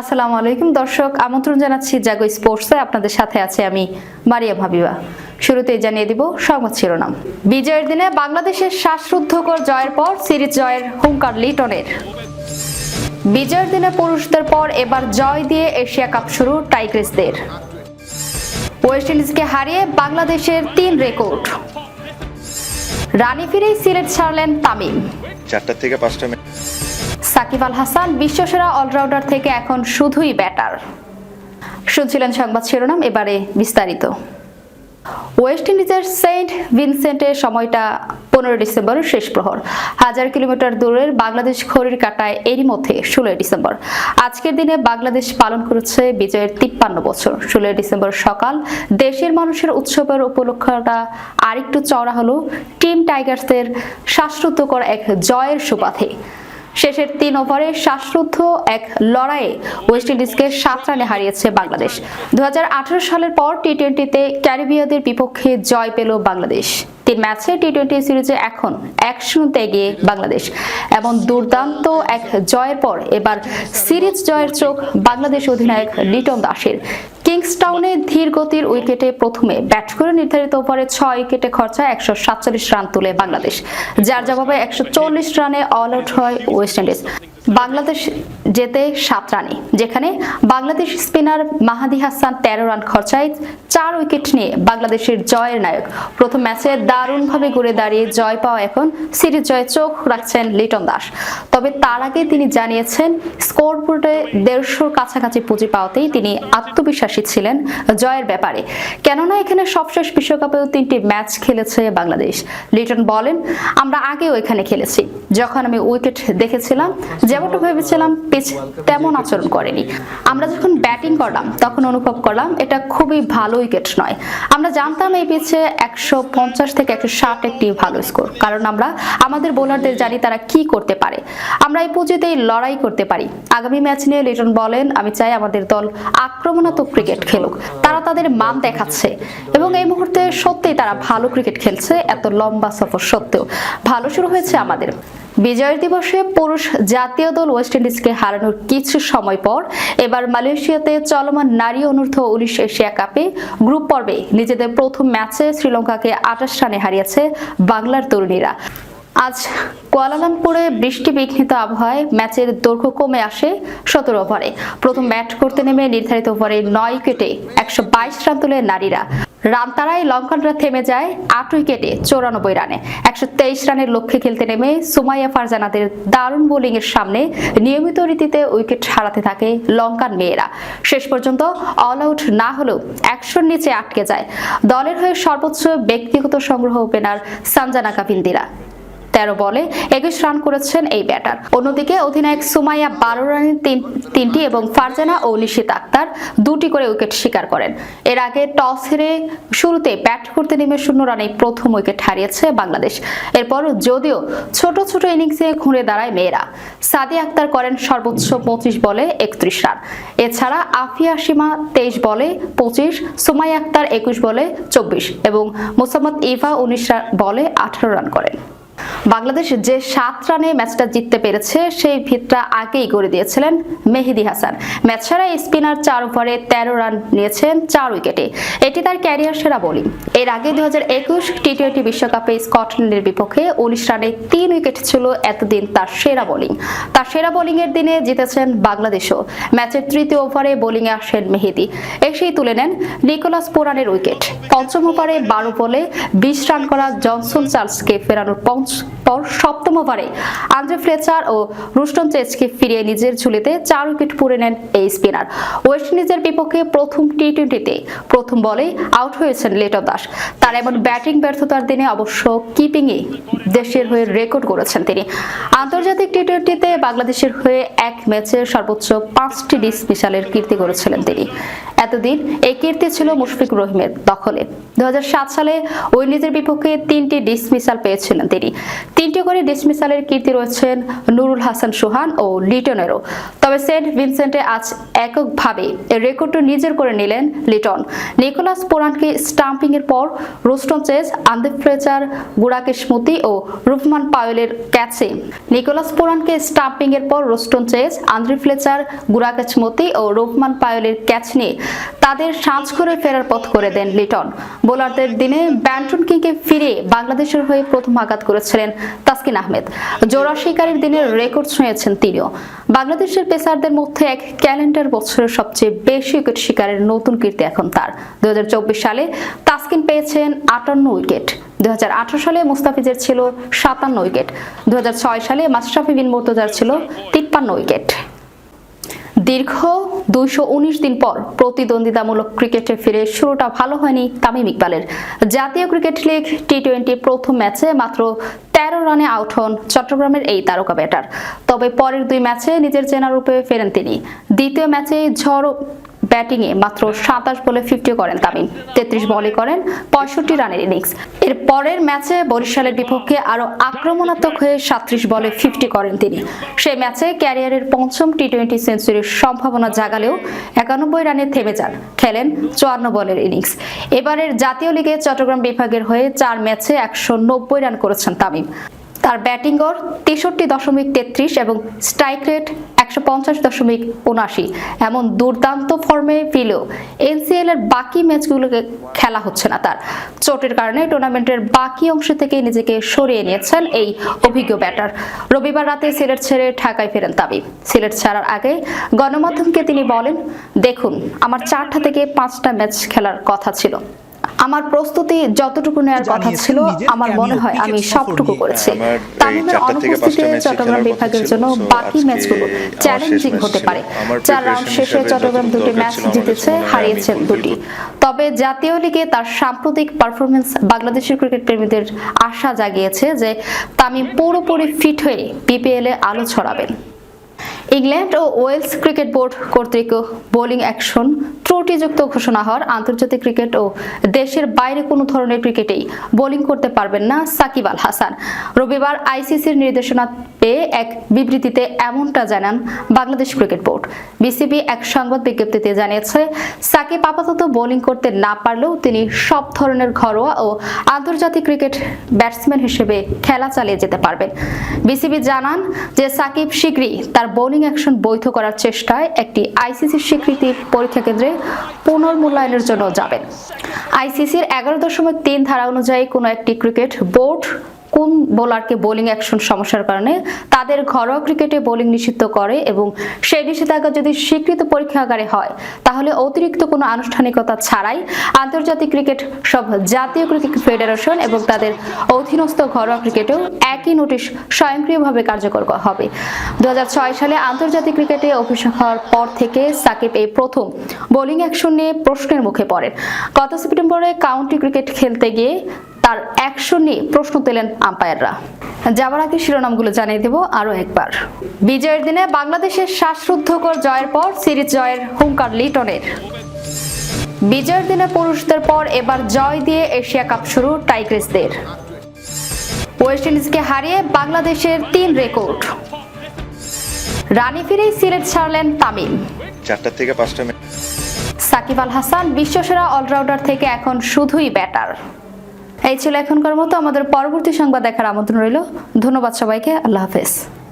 আসসালামু আলাইকুম দর্শক, আমন্ত্রণ জানাচ্ছি জাগো স্পোর্টসে। আপনাদের সাথে আছে আমি মারিয়াম হাবিবা। শুরুতেই জানিয়ে দিব সংবাদ শিরোনাম। বিজয়ের দিনে বাংলাদেশের শ্বাসরুদ্ধকর জয়ের পর সিরিজ জয়ের হুঙ্কার লিটনের। বিজয়ের দিনে পুরুষদের পর এবার জয় দিয়ে এশিয়া কাপ শুরু টাইগ্রেসদের। ওয়েস্ট ইন্ডিজকে হারিয়ে বাংলাদেশের তিন রেকর্ড। রানি ফিরেই সিলেট ছাড়লেন তামিম। চারটা থেকে পাঁচটা মিনিট সাকিব আল হাসান বিশ্বসেরা অলরাউন্ডার থেকে এখন শুধুই ব্যাটার। শুনছিলেন সংবাদ শিরোনাম, এবারে বিস্তারিত। ওয়েস্ট ইন্ডিজের সেন্ট ভিনসেন্টের সময়টা পনেরো ডিসেম্বরের শেষ প্রহর। হাজার কিলোমিটার দূরের বাংলাদেশ ঘড়ির কাটায় এরই মধ্যে ষোলোই ডিসেম্বর। আজকের দিনে বাংলাদেশ পালন করেছে বিজয়ের তিপ্পান্ন বছর। ষোলোই ডিসেম্বর সকাল দেশের মানুষের উৎসবের উপলক্ষটা আরেকটু চওড়া হলো। টিম টাইগার্সদের শ্বাসরুদ্ধকর এক জয়ের সুবাদে শেষের তিন ওভারে শ্বাসরুদ্ধ এক লড়াইয়ে ওয়েস্ট ইন্ডিজকে সাত রানে হারিয়েছে বাংলাদেশ। দু হাজার আঠারো সালের পর টি টোয়েন্টিতে ক্যারিবিয়াদের বিপক্ষে জয় পেল বাংলাদেশ। তিন ম্যাচে টি টোয়েন্টি সিরিজে এখন এক শূন্যতে এগিয়ে বাংলাদেশ। এমন দুর্দান্ত এক জয়ের পর এবার সিরিজ জয়ের চোখ বাংলাদেশ অধিনায়ক লিটন দাসের। কিংসটাউনে ধীর গতির উইকেটে প্রথমে ব্যাট করে নির্ধারিত ওভারে ছয় উইকেটে খরচা একশো সাতচল্লিশ রান তুলে বাংলাদেশ, যার জবাবে একশো চল্লিশ রানে অল আউট হয় ওয়েস্ট ইন্ডিজ। বাংলাদেশ যেতে সাত রানে, যেখানে বাংলাদেশ স্পিনার মাহাদি হাসান তেরো রান খরচায় চার উইকেট নিয়ে বাংলাদেশের জয়ের নায়ক। প্রথম ম্যাচে দারুণভাবে ঘুরে দাঁড়িয়ে জয় পাওয়া এখন সিরিজ জয়ে চোখ রাখছেন লিটন দাস। তবে তার আগে তিনি জানিয়েছেন, স্কোরবোর্ডে দেড়শোর কাছাকাছি পুঁজি পাওয়াতেই তিনি আত্মবিশ্বাসী ছিলেন জয়ের ব্যাপারে। কেননা এখানে সবশেষ বিশ্বকাপেও তিনটি ম্যাচ খেলেছে বাংলাদেশ। লিটন বলেন, আমরা আগেও এখানে খেলেছি। যখন আমি উইকেট দেখেছিলাম, যেমনটা ভেবেছিলাম পিচ তেমন আচরণ করেনি। আমরা যখন ব্যাটিং করলাম, তখন অনুভব করলাম এটা খুবই ভালো উইকেট নয়। আমরা জানতাম এই পিচে একশো পঞ্চাশ থেকে একশো ষাট একটি ভালো স্কোর কারণ আমরা, আমাদের বোলারদের জানি তারা কি করতে পারে। আমরা এই পুঁজিতেই লড়াই করতে পারি। আগামী ম্যাচ নিয়ে লিটন বলেন, আমি চাই আমাদের দল আক্রমণাত্মক ক্রিকেট খেলুক। তারা তাদের মান দেখাচ্ছে। এবং এই মুহূর্তে সত্যিই তারা ভালো ক্রিকেট খেলছে, এত লম্বা সফর সত্ত্বেও। ভালো শুরু হয়েছে আমাদের। বিজয়ের দিবসে পুরুষ জাতীয় দল ওয়েস্ট ইন্ডিজকে হারানোর কিছু সময় পর এবার মালয়েশিয়াতে চলমান নারী অনূর্ধ্ব উনিশ এশিয়া কাপে গ্রুপ পর্বে নিজেদের প্রথম ম্যাচে শ্রীলঙ্কাকে আঠাশ রানে হারিয়েছে বাংলার তরুণীরা। আজ কুয়ালালামপুরে বৃষ্টি বিঘ্নিত আবহাওয়ায় ম্যাচের দৈর্ঘ্য কমে আসে সতেরো ওভারে। প্রথম ব্যাট করতে নেমে নির্ধারিত ওভারে নয় উইকেটে একশো বাইশ রান তুলে নারীরা। রান তারাই লঙ্কানরা থেমে যায় আট উইকেটে চৌরানব্বই রানে। একশো তেইশ রানের লক্ষ্যে খেলতে নেমে সুমাইয়া ফারজানাদের দারুণ বোলিং এর সামনে নিয়মিত রীতিতে উইকেট হারাতে থাকে লঙ্কান মেয়েরা। শেষ পর্যন্ত অল আউট না হলেও একশোর নিচে আটকে যায়। দলের হয়ে সর্বোচ্চ ব্যক্তিগত সংগ্রহ ওপেনার সানজানা কাপিন্দিরা। তেরো বলে একুশ রান করেছেন এই ব্যাটার। অন্যদিকে অধিনায়ক সুমাইয়া বারো তিন- তিনটি এবং ফারজানা ও নিশিত আক্তার দুটি করে উইকেট শিকার করেন। এর আগে টস হেরে শুরুতে ব্যাট করতে নেমে শূন্য রানে প্রথম উইকেট হারিয়েছে বাংলাদেশ। এরপর যদিও ছোট ছোট ইনিংসে ঘুরে দাঁড়ায় মেয়েরা সাদি আক্তার করেন সর্বোচ্চ পঁচিশ বলে একত্রিশ রান। এছাড়া আফিয়া সীমা তেইশ বলে পঁচিশ, সুমাইয়া আক্তার একুশ বলে চব্বিশ এবং মোসাম্মদ ইভা উনিশ বলে আঠারো রান করেন। বাংলাদেশ যে সাত রানে ম্যাচটা জিততে পেরেছে, সেই ভিতটা আগেই করে দিয়েছিলেন মেহেদি হাসান। ম্যাচ ছাড়া স্পিনার চার ওভারে তেরো রান নিয়েছেন চার উইকেটে। এটি তার ক্যারিয়ার সেরা বোলিং। এর আগে দু হাজার একুশ টি টোয়েন্টি বিশ্বকাপে স্কটল্যান্ডের বিপক্ষে উনিশ রানে তিন উইকেট ছিল এতদিন তার সেরা বোলিং। তার সেরা বোলিং এর দিনে জিতেছেন বাংলাদেশও। ম্যাচের তৃতীয় ওভারে বোলিং এ আসেন মেহেদি। এসেই তুলে নেন নিকোলাস পোরানের উইকেট। পঞ্চম ওভারে বারো বলে বিশ রান করা জনসন চার্লসকে ফেরানোর পঞ্চ পর সপ্তম ওভারে আন্দ্রে ফ্লেচার ও রুস্টন চেজকে ফিরিয়ে নিজের ঝুলিতে চার উইকেট পুরে নেন এই স্পিনার। ওয়েস্ট ইন্ডিজের বিপক্ষে প্রথম টি টোয়েন্টিতে প্রথম বলে আউট হয়েছেন লেটন দাস। তার এমন ব্যাটিং ব্যর্থতার দিনে অবশ্য কিপিংয়ে দেশের হয়ে রেকর্ড করেছেন তিনি। আন্তর্জাতিক টি টোয়েন্টিতে বাংলাদেশের হয়ে এক ম্যাচে সর্বোচ্চ পাঁচটি ডিসমিসালের কীর্তি করেছিলেন তিনি। এতদিন এই কীর্তি ছিল মুশফিক রহিমের দখলে। দু হাজার সাত সালে উইন্ডিজের বিপক্ষে তিনটি ডিসমিসাল পেয়েছিলেন তিনি। তিনটি করে ডিসমিসালের কীর্তি রয়েছেন নুরুল হাসান সুহান ও লিটনেরও। তবে সেন্ট ভিনসেন্টে আজ এককভাবে রেকর্ডটি নিজের করে নিলেন লিটন। নিকোলাস পোরানকে স্টাম্পিং এর পর রোস্টন চেস আন্দেফ ফ্লেচার গুড়াকে স্মৃতি ও রুফমান পায়েলের ক্যাচে। নিকোলাস পোরানকে স্টাম্পিং এর পর রোস্টন চেস আন্দ্রি ফ্লেচার গুড়াকে স্মৃতি ও রুফমান পায়েলের ক্যাচ নিয়ে তাদের সাঁঝ করে ফেরার পথ করে দেন লিটন। বোলারদের দিনে ব্যান্টন কিংকে ফিরে বাংলাদেশের হয়ে প্রথম আঘাত করেছিলেন তাসকিন আহমেদ। জোড়া শিকারের দিনের রেকর্ড ছুঁয়েছেন তিনিও। বাংলাদেশের পেসারদের মধ্যে এক ক্যালেন্ডার বছরের সবচেয়ে বেশি উইকেট শিকারের নতুন কীর্তি এখন তার। দুই হাজার চব্বিশ সালে তাসকিন পেয়েছেন আটান্ন উইকেট। দুই হাজার আঠারো সালে মুস্তাফিজের ছিল সাতান্ন উইকেট। দুই হাজার ছয় সালে মাশরাফি বিন মোর্তজার ছিল তিপ্পান্ন উইকেট। দীর্ঘ দুইশো উনিশ দিন পর প্রতিদ্বন্দ্বিতামূলক ক্রিকেটে ফিরে শুরুটা ভালো হয়নি তামিম ইকবালের। জাতীয় ক্রিকেট লিগ টি টোয়েন্টির প্রথম ম্যাচে মাত্র তেরো রানে আউট হন চট্টগ্রামের এই তারকা ব্যাটার। তবে পরের দুই ম্যাচে নিজের চেনা রূপে ফেরেন তিনি। দ্বিতীয় ম্যাচে ঝড় ব্যাটিংয়ে মাত্র সাতাশ বলে ফিফটি করেন তামিম। তেত্রিশ বলে করেন পঁয়ষট্টি রানের ইনিংস। এর পরের ম্যাচে বরিশালের বিপক্ষে আরও আক্রমণাত্মক হয়ে সাত্রিশ বলে ফিফটি করেন তিনি। সেই ম্যাচে ক্যারিয়ারের পঞ্চম টি টোয়েন্টি সেঞ্চুরির সম্ভাবনা জাগালেও একানব্বই রানে থেমে যান। খেলেন চুয়ান্ন বলের ইনিংস। এবারের জাতীয় লিগে চট্টগ্রাম বিভাগের হয়ে চার ম্যাচে একশো নব্বই রান করেছেন তামিম। তার ব্যাটিং গড় তেষট্টি দশমিক তেত্রিশ এবং স্ট্রাইক রেট একশো পঞ্চাশ দশমিক উনআশি। এমন দুর্দান্ত ফর্মে ফিলেও এনসিএল এর বাকি ম্যাচগুলোকে খেলা হচ্ছে না তার। চোটের কারণে টুর্নামেন্টের বাকি অংশ থেকে নিজেকে সরিয়ে নিয়েছেন এই অভিজ্ঞ ব্যাটার রবিবার রাতে সিলেট ছেড়ে ঢাকায় ফেরেন তামিম। সিলেট ছাড়ার আগে গণমাধ্যমকে তিনি বলেন, দেখুন, আমার চারটা থেকে পাঁচটা ম্যাচ খেলার কথা ছিল। আমার প্রস্তুতি যতটুকু নেওয়ার কথা ছিল আমার মনে হয় আমি সবটুকু করেছি। তামিমের অনুপস্থিতিতে চট্টগ্রাম বিভাগের জন্য বাকি ম্যাচগুলো চ্যালেঞ্জিং হতে পারে। চার রাউন্ড শেষে চট্টগ্রাম দুটি ম্যাচ জিতেছে হারিয়েছেন দুটি। তবে জাতীয় লিগে তার সাম্প্রতিক পারফরমেন্স বাংলাদেশের ক্রিকেট প্রেমীদের আশা জাগিয়েছে যে তামিম পুরোপুরি ফিট হয়ে বিপিএল এ আলো ছড়াবেন। ইংল্যান্ড ও ওয়েলস ক্রিকেট বোর্ড কর্তৃক বোলিং অ্যাকশন ত্রুটিযুক্ত ঘোষণা হওয়ার আন্তর্জাতিক ক্রিকেট ও দেশের বাইরে কোনো ধরনের ক্রিকেটেই বোলিং করতে পারবেন না সাকিব আল হাসান। রবিবার আইসিসির নির্দেশনা পেয়ে এক বিবৃতিতে এমনটা জানান বাংলাদেশ ক্রিকেট বোর্ড। বিসিবি এক সংবাদ বিজ্ঞপ্তিতে জানিয়েছে, সাকিব আপাতত বোলিং করতে না পারলেও তিনি সব ধরনের ঘরোয়া ও আন্তর্জাতিক ক্রিকেট ব্যাটসম্যান হিসেবে খেলা চালিয়ে যেতে পারবেন। বিসিবি জানান যে সাকিব শীঘ্রই তার বোলিং অ্যাকশন বৈধ করার চেষ্টায় একটি আইসিসির স্বীকৃতি পরীক্ষা কেন্দ্রে পুনর্মূল্যায়নের জন্য যাবেন। আইসিসির এগারো দশমিক তিন ধারা অনুযায়ী কোনো একটি ক্রিকেট বোর্ড কোন বোলারকে বোলিং অ্যাকশন সমস্যার কারণে তাদের ঘরোয়া ক্রিকেটে বোলিং নিষিদ্ধ করে এবং সেই নিষেধাজ্ঞা যদি স্বীকৃত পরীক্ষাগারে হয়, তাহলে অতিরিক্ত কোনো আনুষ্ঠানিকতা ছাড়াই আন্তর্জাতিক ক্রিকেট সব জাতীয় ক্রিকেট ফেডারেশন এবং তাদের অধীনস্থ ঘরোয়া ক্রিকেটেও একই নোটিশ স্বয়ংক্রিয়ভাবে কার্যকর করা হবে। দু হাজার ছয় সালে আন্তর্জাতিক ক্রিকেটে অভিষেক হওয়ার পর থেকে সাকিব এই প্রথম বোলিং অ্যাকশন নিয়ে প্রশ্নের মুখে পড়েন। গত সেপ্টেম্বরে কাউন্টি ক্রিকেট খেলতে গিয়ে তার অ্যাকশন নিয়ে প্রশ্ন তোলেন আম্পায়াররা। যাবার আগে শিরোনামগুলো জানিয়ে দেব আরও একবার। বিজয়ের দিনে বাংলাদেশের শ্বাসরুদ্ধকর জয়ের পর সিরিজ জয়ের হুঙ্কার লিটনের। বিজয়ের দিনে পুরুষদের পর এবার জয় দিয়ে এশিয়া কাপ শুরু টাইগ্রেসদের। ওয়েস্ট ইন্ডিজকে হারিয়ে বাংলাদেশের তিন রেকর্ড। রানি ফিরেই সিলেট ছাড়লেন তামিম। চারটা থেকে পাঁচটা সাকিব আল হাসান বিশ্বসেরা অলরাউন্ডার থেকে এখন শুধুই ব্যাটার। এই ছিল এখনকার মতো। আমাদের পরবর্তী সংবাদ দেখার আমন্ত্রণ রইল। ধন্যবাদ সবাইকে। আল্লাহ হাফেজ।